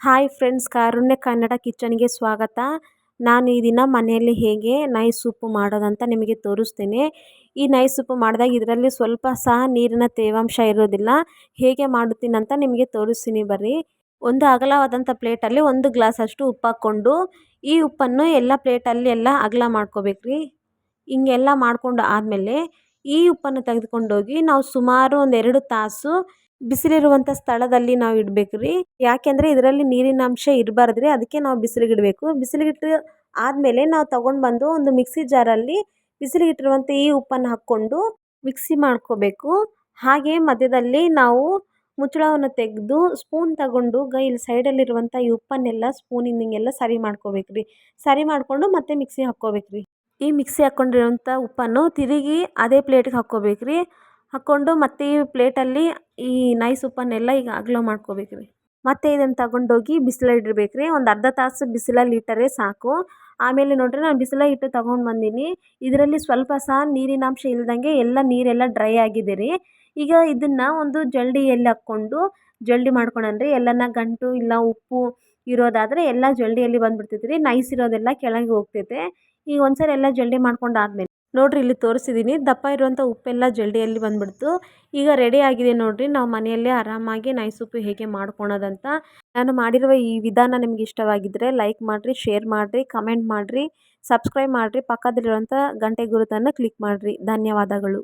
Hi friends, Karunya Kannada ಕಿಚನ್ಗೆ ಸ್ವಾಗತ. ನಾನು ಈ ದಿನ ಮನೆಯಲ್ಲಿ ಹೇಗೆ ನೈಸ್ ಸೂಪು ಮಾಡೋದಂತ ನಿಮಗೆ ತೋರಿಸ್ತೇನೆ. ಈ ನೈಸ್ ಸೂಪು ಮಾಡಿದಾಗ ಇದರಲ್ಲಿ ಸ್ವಲ್ಪ ಸಹ ನೀರಿನ ತೇವಾಂಶ ಇರೋದಿಲ್ಲ. ಹೇಗೆ ಮಾಡುತ್ತೀನಿ ಅಂತ ನಿಮಗೆ ತೋರಿಸ್ತೀನಿ ಬರ್ರಿ. ಒಂದು ಅಗಲವಾದಂಥ ಪ್ಲೇಟಲ್ಲಿ ಒಂದು ಗ್ಲಾಸ್ ಅಷ್ಟು ಉಪ್ಪು ಹಾಕ್ಕೊಂಡು, ಈ ಉಪ್ಪನ್ನು ಎಲ್ಲ ಪ್ಲೇಟಲ್ಲಿ ಎಲ್ಲ ಅಗಲ ಮಾಡ್ಕೋಬೇಕ್ರಿ. ಹಿಂಗೆಲ್ಲ ಮಾಡಿಕೊಂಡು ಆದಮೇಲೆ ಈ ಉಪ್ಪನ್ನು ತೆಗೆದುಕೊಂಡೋಗಿ ನಾವು ಸುಮಾರು ಒಂದೆರಡು ತಾಸು ಬಿಸಿಲಿರುವಂಥ ಸ್ಥಳದಲ್ಲಿ ನಾವು ಇಡಬೇಕ್ರಿ. ಯಾಕೆಂದರೆ ಇದರಲ್ಲಿ ನೀರಿನ ಅಂಶ ಇರಬಾರ್ದ್ರಿ, ಅದಕ್ಕೆ ನಾವು ಬಿಸಿಲಿಗೆ ಇಡಬೇಕು ಬಿಸಿಲಿಗಿಟ್ಟು ಆದಮೇಲೆ ನಾವು ತಗೊಂಡು ಬಂದು ಒಂದು ಮಿಕ್ಸಿ ಜಾರಲ್ಲಿ ಬಿಸಿಲಿಗಿಟ್ಟಿರುವಂಥ ಈ ಉಪ್ಪನ್ನು ಹಾಕ್ಕೊಂಡು ಮಿಕ್ಸಿ ಮಾಡ್ಕೋಬೇಕು. ಹಾಗೆ ಮಧ್ಯದಲ್ಲಿ ನಾವು ಮುಚ್ಚಳವನ್ನು ತೆಗೆದು ಸ್ಪೂನ್ ತಗೊಂಡು ಗೈಲಿ ಸೈಡಲ್ಲಿರುವಂಥ ಈ ಉಪ್ಪನ್ನೆಲ್ಲ ಸ್ಪೂನಿಂದ ಹಿಂಗೆಲ್ಲ ಸರಿ ಮಾಡ್ಕೋಬೇಕ್ರಿ. ಸರಿ ಮಾಡಿಕೊಂಡು ಮತ್ತೆ ಮಿಕ್ಸಿ ಹಾಕ್ಕೋಬೇಕ್ರಿ. ಈ ಮಿಕ್ಸಿ ಹಾಕ್ಕೊಂಡಿರುವಂಥ ಉಪ್ಪನ್ನು ತಿರುಗಿ ಅದೇ ಪ್ಲೇಟಿಗೆ ಹಾಕ್ಕೋಬೇಕ್ರಿ. ಹಾಕ್ಕೊಂಡು ಮತ್ತೆ ಈ ಪ್ಲೇಟಲ್ಲಿ ಈ ನೈಸ್ ಉಪ್ಪನ್ನೆಲ್ಲ ಈಗ ಅಗಲ ಮಾಡ್ಕೋಬೇಕ್ರಿ ಮತ್ತೆ ಇದನ್ನು ತಗೊಂಡೋಗಿ ಬಿಸಿಲಲ್ಲಿ ರೀ. ಒಂದು ಅರ್ಧ ತಾಸು ಬಿಸಿಲಲ್ಲಿ ಇಟ್ಟರೆ ಸಾಕು. ಆಮೇಲೆ ನೋಡಿರಿ ನಾನು ಬಿಸಿಲಲ್ಲಿ ಇಟ್ಟು ತಗೊಂಡು ಬಂದೀನಿ. ಇದರಲ್ಲಿ ಸ್ವಲ್ಪ ಸಹ ನೀರಿನಾಂಶ ಇಲ್ದಂಗೆ ಎಲ್ಲ ನೀರೆಲ್ಲ ಡ್ರೈ ಆಗಿದೆ ರೀ. ಈಗ ಇದನ್ನು ಒಂದು ಜಲ್ಡಿಯಲ್ಲಿ ಹಾಕ್ಕೊಂಡು, ಜಲ್ಡಿ ರೀ. ಎಲ್ಲನ ಗಂಟು ಇಲ್ಲ ಉಪ್ಪು ಇರೋದಾದರೆ ಎಲ್ಲ ಜಲ್ಡಿಯಲ್ಲಿ ಬಂದುಬಿಡ್ತೈತೆ ರೀ. ನೈಸ್ ಇರೋದೆಲ್ಲ ಕೆಳಗೆ ಹೋಗ್ತೈತೆ. ಈಗ ಒಂದ್ಸರಿ ಎಲ್ಲ ಜಲ್ಡಿ ಮಾಡ್ಕೊಂಡು ಆದಮೇಲೆ ನೋಡಿರಿ ಇಲ್ಲಿ ತೋರಿಸಿದ್ದೀನಿ ದಪ್ಪ ಇರುವಂಥ ಉಪ್ಪೆಲ್ಲ ಜಲ್ಡಿಯಲ್ಲಿ ಬಂದ್ಬಿಡ್ತು. ಈಗ ರೆಡಿ ಆಗಿದೆ ನೋಡ್ರಿ. ನಾವು ಮನೆಯಲ್ಲೇ ಆರಾಮಾಗಿ ನಾಯಿ ಉಪ್ಪು ಹೇಗೆ ಮಾಡ್ಕೊಳೋದಂತ. ನಾನು ಮಾಡಿರುವ ಈ ವಿಧಾನ ನಿಮ್ಗೆ ಇಷ್ಟವಾಗಿದ್ದರೆ ಲೈಕ್ ಮಾಡಿರಿ ಶೇರ್ ಮಾಡಿರಿ ಕಮೆಂಟ್ ಮಾಡಿರಿ ಸಬ್ಸ್ಕ್ರೈಬ್ ಮಾಡಿರಿ. ಪಕ್ಕದಲ್ಲಿರುವಂಥ ಗಂಟೆ ಗುರುತನ್ನು ಕ್ಲಿಕ್ ಮಾಡಿರಿ. ಧನ್ಯವಾದಗಳು.